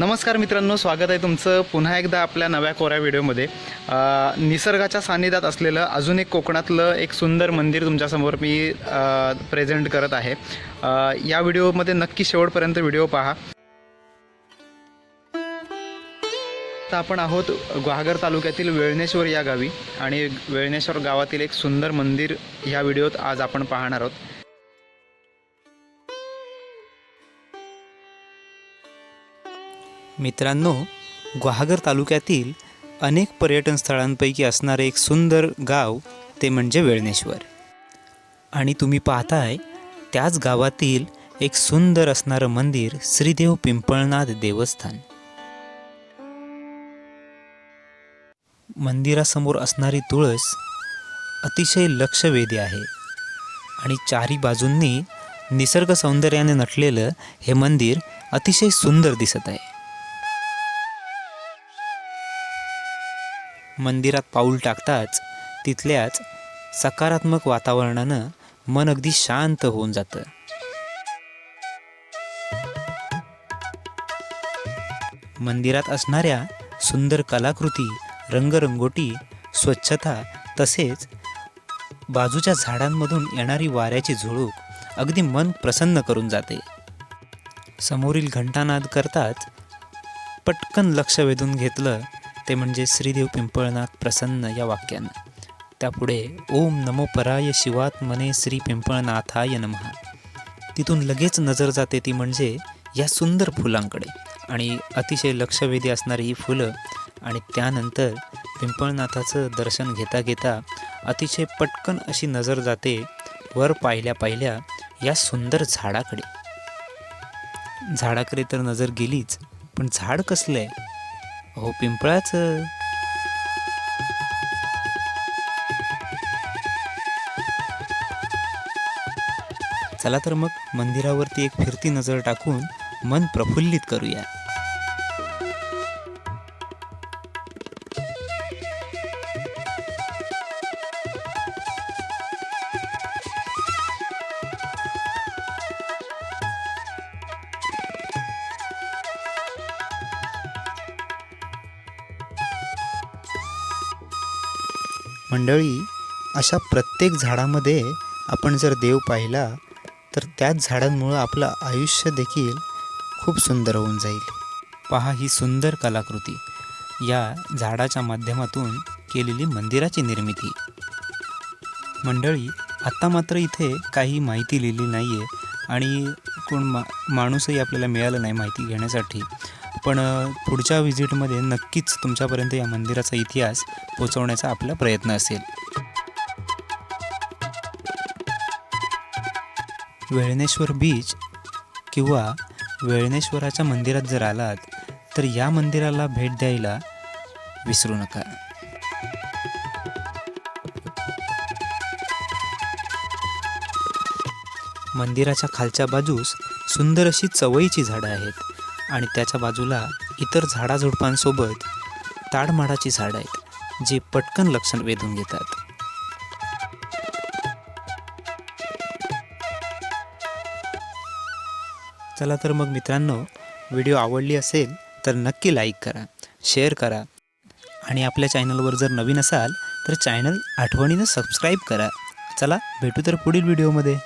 नमस्कार मित्रांनो स्वागत आहे तुमचं पुन्हा एकदा आपल्या नव्या कोऱ्या व्हिडिओमध्ये. निसर्गाच्या सान्निध्यात असलेलं अजून एक कोकणातलं एक सुंदर मंदिर तुमच्यासमोर मी प्रेझेंट करत आहे. या व्हिडिओमध्ये नक्की शेवटपर्यंत व्हिडिओ पहा. आता आपण आहोत गुहागर तालुक्यातील वेळणेश्वर या गावी आणि वेळणेश्वर गावातील एक सुंदर मंदिर ह्या व्हिडिओत आज आपण पाहणार आहोत. मित्रांनो गुहागर तालुक्यातील अनेक पर्यटन स्थळांपैकी असणारे एक सुंदर गाव ते म्हणजे वेळणेश्वर आणि तुम्ही पाहताय त्याच गावातील एक सुंदर असणारं मंदिर श्रीदेव पिंपळनाथ देवस्थान. मंदिरासमोर असणारी तुळस अतिशय लक्षवेधी आहे आणि चारी बाजूंनी निसर्ग सौंदर्याने नटलेलं हे मंदिर अतिशय सुंदर दिसत आहे. मंदिरात पाऊल टाकताच तिथल्याच सकारात्मक वातावरणानं मन अगदी शांत होऊन जातं. मंदिरात असणाऱ्या सुंदर कलाकृती रंगरंगोटी स्वच्छता तसेच बाजूच्या झाडांमधून येणारी वाऱ्याची झुळूक अगदी मन प्रसन्न करून जाते. समोरील घंटानाद करताच पटकन लक्ष वेधून घेतलं ते म्हणजे श्रीदेव पिंपळनाथ प्रसन्न या वाक्यानं. त्यापुढे ओम नमो पराय शिवात मने श्री पिंपळनाथाय नमः. तिथून लगेच नजर जाते ती म्हणजे या सुंदर फुलांकडे. आणि अतिशय लक्षवेधी असणारी ही फुलं आणि त्यानंतर पिंपळनाथाचं दर्शन घेता घेता अतिशय पटकन अशी नजर जाते वर पाहिल्या पाहिल्या या सुंदर झाडाकडे. झाडाकडे तर नजर गेलीच पण झाड कसलं आहे हो पिंपळाचं चला तर मग मंदिरावरती एक फिरती नजर टाकून मन प्रफुल्लित करूया. मंडळी अशा प्रत्येक झाडामध्ये आपण जर देव पाहिला तर त्याच झाडांमुळं आपलं आयुष्य देखील खूप सुंदर होऊन जाईल. पहा ही सुंदर कलाकृती. या झाडाच्या माध्यमातून केलेली मंदिराची निर्मिती. मंडळी आत्ता मात्र इथे काही माहिती लिहिली नाही आहे आणि कोण मा माणूसही आपल्याला मिळालं नाही माहिती घेण्यासाठी. पण पुढच्या व्हिजिटमध्ये नक्कीच तुमच्यापर्यंत या मंदिराचा इतिहास पोचवण्याचा आपला प्रयत्न असेल. वेळणेश्वर बीच किंवा वेळणेश्वराच्या मंदिरात जर आलात तर या मंदिराला भेट द्यायला विसरू नका. मंदिराच्या खालच्या बाजूस सुंदर अशी चवईची झाडं आहेत. आणि त्याच्या बाजूला इतर झाडाझुडपांसोबत ताडमाडाची झाडं आहेत जी पटकन लक्षण वेधून घेतात. चला तर मग मित्रांनो व्हिडिओ आवडली असेल तर नक्की लाईक करा शेअर करा. आणि आपल्या चॅनलवर जर नवीन असाल तर चॅनल आठवणीनं सबस्क्राईब करा. चला भेटू तर पुढील व्हिडिओमध्ये.